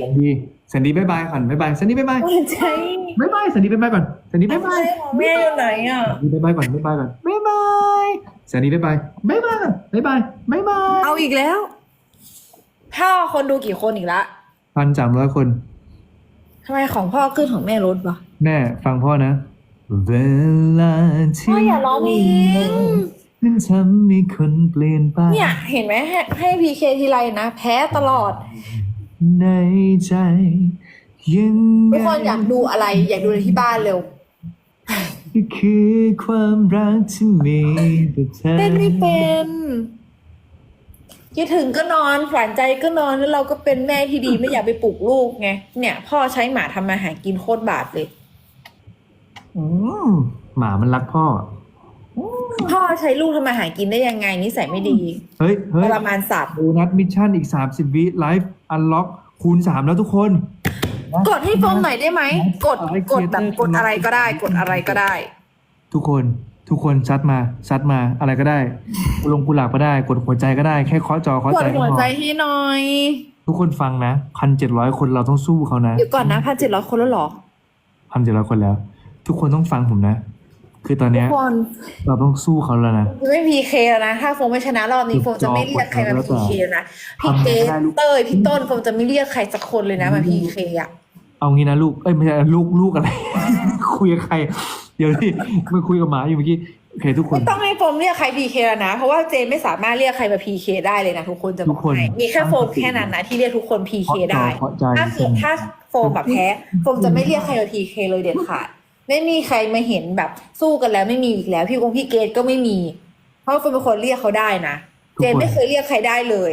สันดีสันดีบายบายก่อนบายบายสันดีบายบายใช่บายบายสันดีบายบายก่อนสันดีบายบายแม่อยู่ไหนอะสันดีบายบายก่อนบายบายก่อนบายบายสันดีบายบายบายบายก่อนบายบายบายบายเอาอีกแล้วพ่อคนดูกี่คนอีกละพันสามร้อยคนทำไมของพ่อขึ้นของแม่ลดวะแม่ฟังพ่อนะเวลาที่พ่ออย่าร้องเองมัทำให้คนเปลี่ยนไปเนี่ยเห็นไหมให้พีเคทีไรนะ แพ้ตลอด ในใจยังทุกคนอยากดูอะไร อยากดูอะไรที่บ้านเร็วก็คือความรักที่มีต่อเธอเต้นไม่เป็นคิดถึงก็นอนฝันใจก็นอนแล้วเราก็เป็นแม่ที่ดีไม่อยากไปปลุกลูกไงเนี่ย พ่อใช้หมาทำมาหากินโคตรบาปเลย อืมหมามันรักพ่อ พ่อใช้ลูกทำมาหากินได้ยังไงนิสัยไม่ดี เฮ้ยทเฮ้ยรมานสัตว์โบนัสมิชชั่นอีก 30 วิไลฟ์อันล็อกคูณ 3 แล้วทุกคน กดให้โฟมหน่อยได้ไหม กด กดแบบกดอะไรก็ได้ กดอะไรก็ได้ ทุกคนทุกคนซัดมาซัดมาอะไรก็ได้ลงกุหลาบก็ได้ กดหัวใจก็ได้แค่เคาะจอเคาะกใจดก็หัวพอใจให้หน่อย ทุกคนฟังนะพันเจ็ดร้อยคนเราต้องสู้เขานะเดี๋ยวก่อนนะพันเจ็ดร้อยคนแล้วเหรอพันเจ็ดร้อยคนแล้ว ทุกคนต้องฟังผมนะ คือตอนทุเนี้กยคนเราต้องสู้เขาแล้วนะ ไม่พีเคแล้วนะ ถ้าโฟมไม่ชนะรอบนี้โฟมจะไม่เรียกใครมาพีเคนะพี่เกสเต้ยพี่ต้นโฟมจะไม่เรียกใครสักคนเลยนะมาพีเคอะเอางี้นะลูกเอ้ยไม่ใช่ลูกลูกอะไร คุยกับใคร เดี๋ยวนี่มาคุยกับหมาอยู่เมื่อกี้โอเคทุกคนไม่ต้องให้โฟมเรียกใครพีเคแล้วนะ เพราะว่าเจนไม่สามารถเรียกใครมาพีเคได้เลยนะทุกคนจะบทุอกกคนให้มีแค่โฟมแค่นั้นนะที่เรียกทุกคนพีเคเคาะจอได้เคาะใจถ้าคือถ้าโฟมแบบแพ้โฟมจะไม่เรียกใครมาพีเคเลยเด็ดขาด ไม่มีใครมาเห็นแบบ สู้กันแล้วไม่มีอีกแล้ว พี่กงพี่เกตก็ไม่มี เพราะโฟมเป็นคนเรียกเขาได้นะเจนไม่เคยเรียกใครได้เลย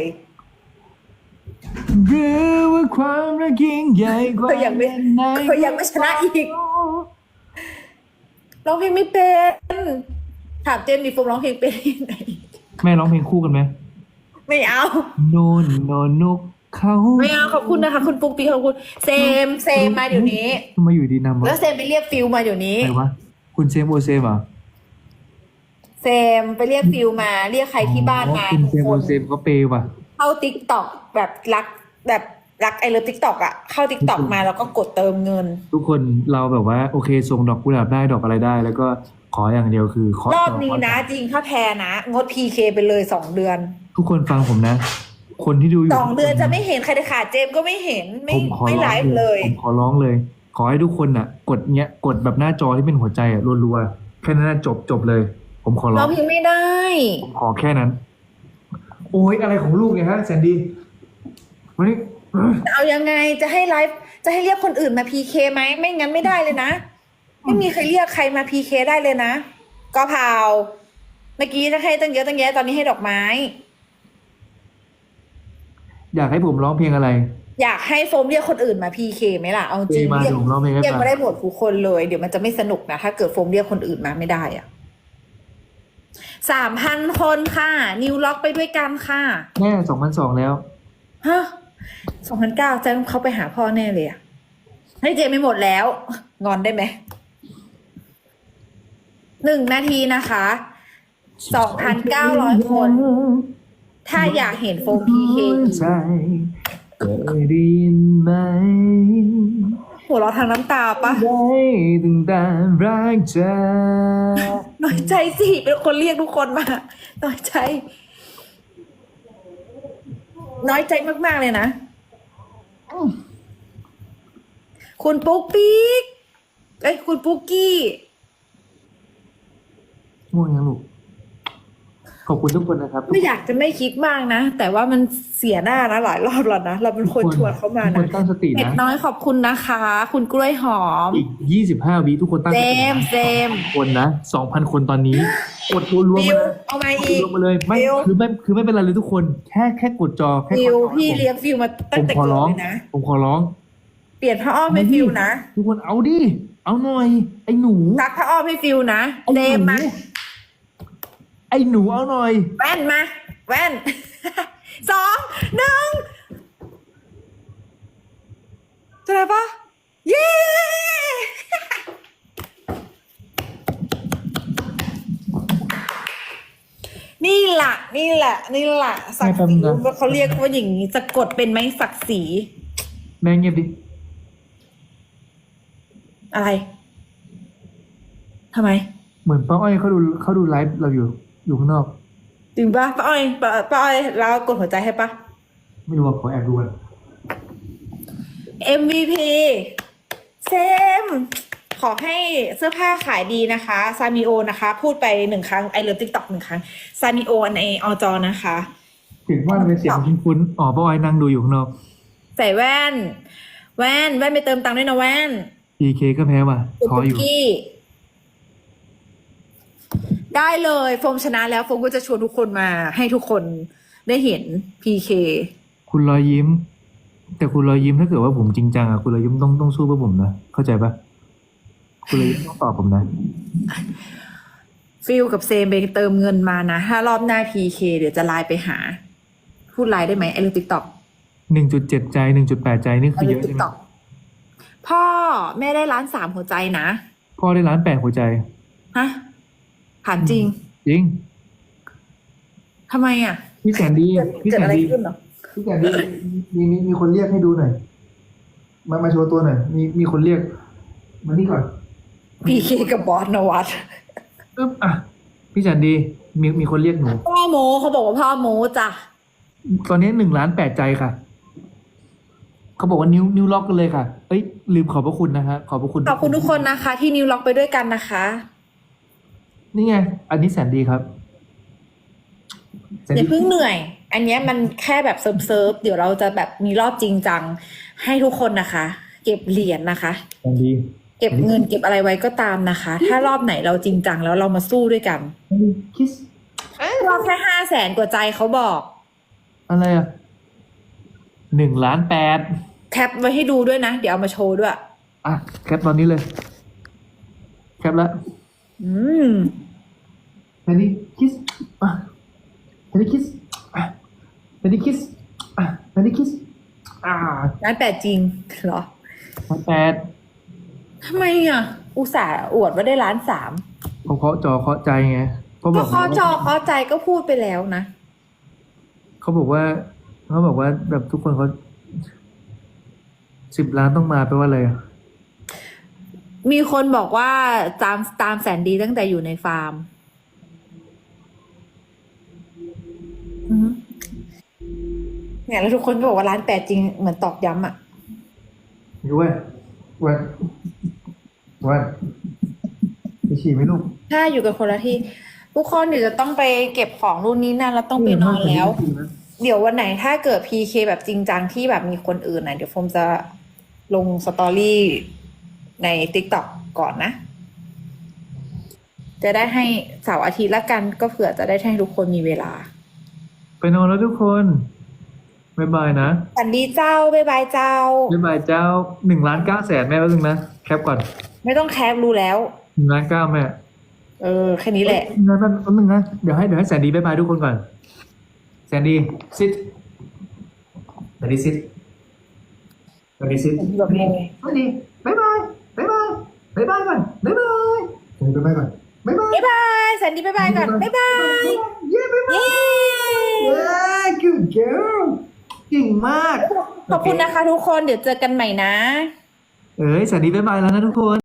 หรือว่าความรักยิ่งใหญ่กว่าก็ยังไม่ไหนก็ยังไม่ชนะอีกร้องเพลงไม่เป็นถามเจนดิโฟมร้องเพลงเป็นที่ไหนแม่ร้องเพลงคู่กันไหมไม่เอา โนนโนนุก เขาไม่เอาขอบคุณนะคะ คุณปุ๊กปีขอบคุณเซมเซมมาเดี๋ยวนี้ทำไมาอยู่ดีนำวะแล้วเซมไปเรียกฟิลมาเดี๋ยวนี้ใครวะคุณเซมโอเซมเหรอเซมไปเรียกฟิลมา เรียกใครที่บ้านมาคุณทุกเซมคโอนเซมก็เปย์ว่ะ เข้าติ๊กต็อกแบบรักแบบรักไอเลิฟติ๊กต็อกอะเข้าติ๊กต็อกมาแล้วก็กดเติมเงิน ทุกคนเราแบบว่าโอเคส่งดอกกุหลาบได้ดอกอะไรได้ แล้วก็ขออย่างเดียวคือขอรอบนี้นะ จริงถ้าแพ้นะ งดพีเคไปเลยสองเดือน ทุกคนฟังผมนะ คนที่ดูอยู่สองเดือนจะไม่เห็นใครขาดเจมส์ก็ไม่เห็นไม่ผมขอไม่ร้ไลองฟ์เลยผมขอร้องเลย ขอให้ทุกคนน่ะ กดเนี้ยกดแบบหน้าจอที่เป็นหัวใจอะรัวๆแค่นั้นนะจบจบเลย ผมขอร้เราองพิมพ์ไม่ได้ผมขอแค่นั้น โอ้ยอะไรของลูกเนี่ยฮะแซนดี้วันนี้เอ้ยเอายังไงจะให้ไลฟ์จะให้เรียกคนอื่นมาพีเคไหมไม่งั้นไม่ได้เลยนะ ไม่มีใครเรียกใครมาพีเคได้เลยนะ ก็เผาเมื่อกี้จะให้ตั้งเยอะตั้งแยะตอนนี้ให้ดอกไม้ อยากให้ผมร้องเพลงอะไร อยากให้โฟมเรียกคนอื่นมาพีเคไหมล่ะ เอาจริงมาเรียกผมร้องเพลงให้เรียกฟังมาได้หมดทุกคนเลย เดี๋ยวมันจะไม่สนุกนะ ถ้าเกิดโฟมเรียกคนอื่นมาไม่ได้อะสามพันคนค่ะ นิวล็อกไปด้วยกันค่ะ แม่สองพันสองแล้ว ฮะสองพันเก้าใจเขาไปหาพ่อแน่เลยอะให้เจไม่หมดแล้ว งอนได้ไหม หนึ่งนาทีนะคะ สองพันเก้าร้อยคน ถ้าอยากเห็นโฟมพีเคใจเคยได้ยินไหมหัวเราะทางน้ำตาปะได้ตั้งแต่รักเธอน้อยใจสิ เป็นคนเรียกทุกคนมาน้อยใจ น้อยใจมากๆเลยนะ คุณปุ๊กปิ๊กเอ้ย คุณปุ๊กกี้ง่วงยังลูก ขอบคุณทุกคนนะครับไม่อยากจะไม่คิดมากนะ แต่ว่ามันเสียหน้านะหลายรอบแล้วนะ เราเป็นคนชวนเขามาทุกคนะนตั้งสติเด็กนะน้อยขอบคุณนะคะ คุณกล้วยหอมอีกยี่สิบห้าวิทุกคนตั้งสเจติมส์เจมส์คนนะสองพันคนตอนนี้กดรัวๆฟิมาวเลยเอามากดอีกรัวๆมาเลยไม่ฟิวคือไม่คือไม่เป็นไรเลยทุกคนแค่แค่กดจอแค่ฟิกวดจอพี่เลี้ยงฟิวมาผตั้งมแต่ขอเกิดร้องเลยนะผมขอร้อง เปลี่ยนผ้าอ้อมให้ฟิวนะทุกคนเอาดิเอาหน่อยไอ้หนูซักผ้าอ้อมให้ฟิวนะไอ้เจหมนูมาไอ้หนูเอาหน่อย แว่นมา แว่น สองหนึ่งจะได้ปะเย้ นี่แหละนี่แหละ นี่แหละศักดิ์ศรีไม่เป็นไรเขาเรียกว่าอย่างนี้สะกดเป็นไหมศักดิ์ศรีแม่เงียบดิอะไรทำไม เหมือนป้าอ้อยเขาดูเขาดูไลฟ์เราอยู่ อยู่ข้างนอกจริงปะป้าอ้อยป้าป้าอ้อยเรากดหัวใจให้ปะ ไม่รู้ว่าขอแอบดูกัน MVP เซมขอให้เสื้อผ้าขายดีนะคะซามิโอนะคะ พูดไปหนึ่งครั้งไอเลิฟติ๊กต็อกหนึ่งครั้งซามิโอในอจอนะคะ ถึงว่าเป็นเสียงคุ้นๆอ๋อป้าอ้อยนั่งดูอยู่ข้างนอก ใส่แว่น แว่น แว่นไปเติมตังค์ด้วยนะแว่น PK ก็แพ้ว่ะคุณท้อคุกอยู่กี้ ได้เลยโฟมชนะแล้วโฟมก็จะชวนทุกคนมาให้ทุกคนได้เห็น PK คุณรอยยิ้ม แต่คุณรอยยิ้มถ้าเกิดว่าผมจริงจังอะคุณรอยยิ้มต้องต้องสู้เพื่อผมนะเข้าใจปะคุณรอยยิ้มต้องตอบผมนะ ฟิลกับเซมไปเติมเงินมานะ ถ้ารอบหน้า PK เดี๋ยวจะไลน์ไปหา พูดไลน์ได้ไหมไอ้ลูกติ๊กต็อกหนึ่งจุดเจ็ดใจหนึ่งจุดแปดใจนี่ไอ้คือเยลูกอะติ๊ใช่กไหมต็อกพ่อแม่ได้ล้านสามหัวใจนะพ่อได้ล้านแปดหัวใจฮะ ถามจริง จริงทำไมอะ พี่แสนดีเกิดพี่เกิดแสนอะไรดีขึ้นเหรอพี่แสนดีมีมีมีคนเรียกให้ดูหน่อยมามาโชว์ตัวหน่อยมีมีคนเรียกมานี่ก่อน PK กับบอสนวัตอึ๊บอะพี่แสนดีมีมีคนเรียกหนู พ่อโมเขาบอกว่าพ่อโมจ้ะตอนนี้หนึ่งล้านแปดใจค่ะ เขาบอกว่านิ้วนิ้วล็อกกันเลยค่ะ เอ้ยลืมขอบพระคุณนะฮะขอบพระคุณ ขอบคุณทุกคนนะคะ ที่นิวล็อกไปด้วยกันนะคะ นี่ไง อันนี้แสนดีครับแสนอย่าดีเพิ่งเหนื่อย อันเนี้ยมันแค่แบบเซิร์ฟเซิร์ฟเดี๋ยวเราจะแบบมีรอบจริงจัง ให้ทุกคนนะคะ เก็บเหรียญนะคะแสนดี เก็บเงินเก็บอะไรไว้ก็ตามนะคะ ถ้ารอบไหนเราจริงจังแล้วเรามาสู้ด้วยกันแสนดีคิสรอบแค่ห้าแสนกว่าใจเขาบอก อะไรอะหนึ่งล้านแปดแคปไว้ให้ดูด้วยนะ เดี๋ยวเอามาโชว์ด้วย อะ แคปตอนนี้เลย แคปแล้วอืม แสนดีคิสอะแสนดีคิสอะแสนดีคิสอะแสนดีคิสอ่าร้านแปดจริงเหรอล้านแปดทำไมอะ อุตส่าห์อวดว่าได้ล้านสามเขาเคาะจอเคาะใจไงเขาบก็อกข้อจอข้อใจก็พูดไปแล้วนะเขาบอกว่าเขาบอกว่าแบบทุกคนเขาสิบล้านต้องมาแปลว่าอะไรอะมีคนบอกว่าตามตามแสนดีตั้งแต่อยู่ในฟาร์มอือหือ เนี่ยแล้วทุกคนก็บอกว่าร้านแปดจริงเหมือนตอกย้ำอะอยู่เว้ยวันวันไปฉี่ไหมลูกถ้าอยู่กันคนละที่ทุกคนเดี๋ยวจะต้องไปเก็บของรุ่นนี้นั่นแล้วต้องไปนอนแล้ว เดี๋ยววันไหนถ้าเกิดพีเคแบบจริงจังที่แบบมีคนอื่นนะเดี๋ยวโฟมจะลงสตอรี่ใน t ิ k t o k ก่อนนะ จะได้ให้เสาร์อาทิตย์ละกันก็เผื่อจะได้ให้ทุกคนมีเวลา ไปนอนแล้วทุกคนบายบายนะสวัสดีเจ้าบ๊ายบายเจ้าบายบายเจ้าหนึ่งล้านเก้าแสนแม่แป๊บนึงนะแคปก่อน ไม่ต้องแคปรู้แล้วหนึ่งล้านเก้าแม่เออแค่นี้แหละนะแป๊บแป๊บนึงนะเดี๋ยวให้เดี๋ยวให้แสนดีบายบายทุกคนก่อน แสนดีซิดแสนดีซิดแสนดีซิดแบบนี้แสนดีบายบายบายบายบายบายก่อนบายบายแสนดีบายบายก่อนบายบายบ๊ายบายสันดีบ๊ายบายก่อนบ๊ายบายเย้บายบายเย้เย้ good girl เก่งมาก ขอบคุณนะคะทุกคน เดี๋ยวเจอกันใหม่นะ เอ้ยแสนดีบายบายแล้วนะทุกคน